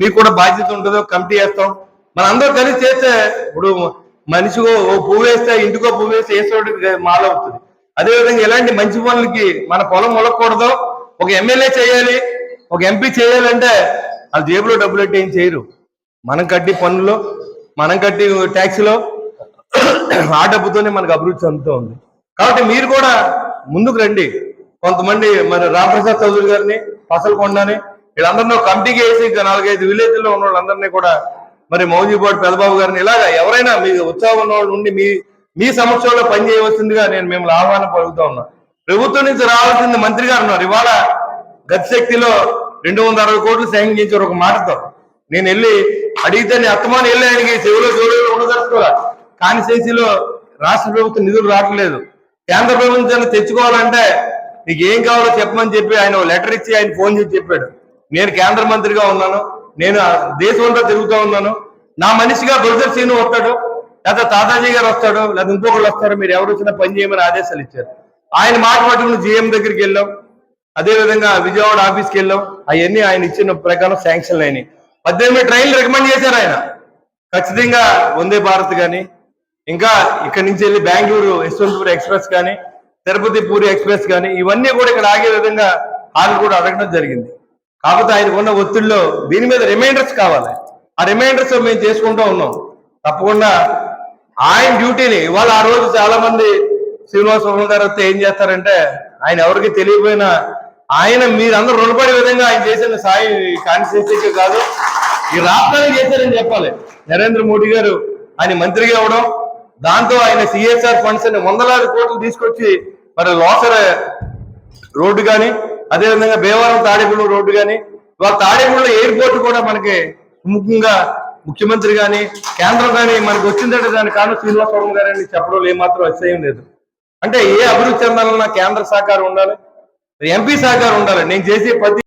మీకు కూడా బాధ్యత ఉంటుందో కమిటీ వేస్తాం. మన అందరూ కలిసి చేస్తే ఇప్పుడు మనిషికో ఓ పువ్వు వేస్తే ఇంటికో పువ్వు వేస్తే వేసేవాడికి మాలవుతుంది అదేవిధంగా ఇలాంటి మంచి పనులకి మన పొలం మొలకూడదు ఒక ఎమ్మెల్యే చేయాలి ఒక ఎంపీ చేయాలంటే వాళ్ళ జేబులో డబ్బులు పెట్టి ఏం చేయరు. మనం కట్టి పనులు మనం కట్టి ట్యాక్సీలో ఆ డబ్బుతోనే మనకు అభివృద్ధి చెందుతూ ఉంది కాబట్టి మీరు కూడా ముందుకు రండి. కొంతమంది మరి రామప్రసాద్ చౌదరి గారిని పసలకొండని వీళ్ళందరినీ కమిటీకి వేసి ఇంకా నాలుగైదు విలేజ్లో ఉన్న వాళ్ళందరినీ కూడా మరి మౌజీబాడ్ పెదబాబు గారిని ఇలాగా ఎవరైనా మీ ఉత్సాహం ఉన్న వాళ్ళు ఉండి మీ మీ సమక్షంలో పని చేయవలసిందిగా నేను మిమ్మల్ని ఆహ్వానం పలుకుతా ఉన్నా. ప్రభుత్వం నుంచి రావాల్సింది మంత్రి గారు ఉన్నారు. ఇవాళ గతిశక్తిలో రెండు వందల అరవై కోట్లు శాంక్షన్ ఒక మాటతో. నేను వెళ్ళి అడిగితే నేను అత్తమాని వెళ్ళి ఆయనకి చెవిలో చెవిలో ఉండదలుచుకోవాలి? కాన్స్టిట్యూన్సీలో రాష్ట్ర ప్రభుత్వం నిధులు రావట్లేదు. కేంద్ర ప్రభుత్వం తెచ్చుకోవాలంటే నీకు ఏం కావాలో చెప్పమని చెప్పి ఆయన లెటర్ ఇచ్చి ఆయన ఫోన్ చేసి చెప్పాడు. నేను కేంద్ర మంత్రిగా ఉన్నాను. నేను దేశమంతా దేశం అంతా తిరుగుతూ ఉన్నాను. నా మనిషిగా బురదర్ సీను వస్తాడు లేదా తాతాజీ గారు వస్తాడు లేదా ఇంకొకళ్ళు వస్తారు. మీరు ఎవరు వచ్చినా పని చేయమని ఆదేశాలు ఇచ్చారు. ఆయన మాట పట్టుకుని జీఎం దగ్గరికి వెళ్ళాం. అదే విధంగా విజయవాడ ఆఫీస్కి వెళ్ళాం. అవన్నీ ఆయన ఇచ్చిన ప్రకారం శాంక్షన్ అయినాయి. పద్దెనిమిది ట్రైన్లు రికమెండ్ చేశారు ఆయన. ఖచ్చితంగా వందే భారత్ కానీ ఇంకా ఇక్కడి నుంచి వెళ్ళి బెంగళూరు యశ్వంతపూర్ ఎక్స్ప్రెస్ కానీ తిరుపతి పూరి ఎక్స్ప్రెస్ కానీ ఇవన్నీ కూడా ఇక్కడ ఆగే విధంగా ఆయన కూడా అడగడం జరిగింది. కాకపోతే ఆయనకు ఉన్న ఒత్తిడిలో దీని మీద రిమైండర్స్ కావాలి. ఆ రిమైండర్స్ మేము చేసుకుంటూ ఉన్నాం. తప్పకుండా ఆయన డ్యూటీని ఇవాళ ఆ రోజు చాలా మంది శ్రీనివాస గారు వస్తే ఏం చేస్తారంటే ఆయన ఎవరికి తెలియపోయినా ఆయన మీరందరూ రుణపడే విధంగా ఆయన చేసిన సాయి కాన్స్టిట్యూన్సీకి కాదు ఈ రాష్ట్రానికి చేశారని చెప్పాలి. నరేంద్ర మోడీ గారు ఆయన మంత్రిగా అవడం దాంతో ఆయన సిఎస్ఆర్ ఫండ్స్ అని వందలాది కోట్లు తీసుకొచ్చి మరి లోసర రోడ్డు కానీ అదేవిధంగా భీమవరం తాడేపల్లి రోడ్డు కానీ వాళ్ళ తాడేపల్లి ఎయిర్పోర్ట్ కూడా మనకి ముఖ్యంగా ముఖ్యమంత్రి కానీ కేంద్రం కానీ మనకి వచ్చిందంటే దాని కారణం శ్రీనివాసవరం గారు అని చెప్పడంలో ఏమాత్రం అసహ్యం లేదు. అంటే ఏ అభివృద్ధి చెందాలన్నా కేంద్ర సహకారం ఉండాలి ఎంపీ సహకారం ఉండాలి. నేను చేసే ప్రతి